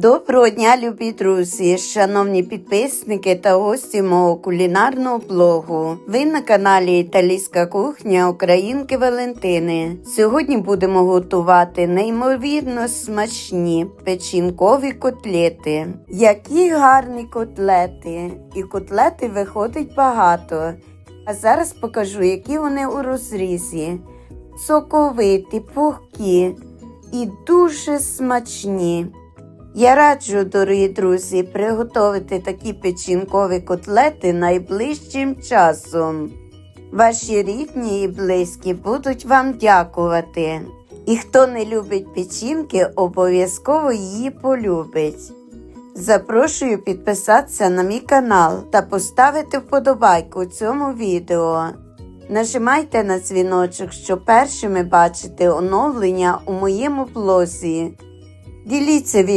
Доброго дня, любі друзі, шановні підписники та гості мого кулінарного блогу. Ви на каналі Італійська кухня Українки Валентини. Сьогодні будемо готувати неймовірно смачні печінкові котлети. Які гарні котлети! І котлети виходить багато. А зараз покажу, які вони у розрізі. Соковиті, пухкі і дуже смачні. Я раджу, дорогі друзі, приготувати такі печінкові котлети найближчим часом. Ваші рідні і близькі будуть вам дякувати. І хто не любить печінки, обов'язково її полюбить. Запрошую підписатися на мій канал та поставити вподобайку цьому відео. Нажимайте на дзвіночок, щоб першими бачити оновлення у моєму блозі. Діліться відео.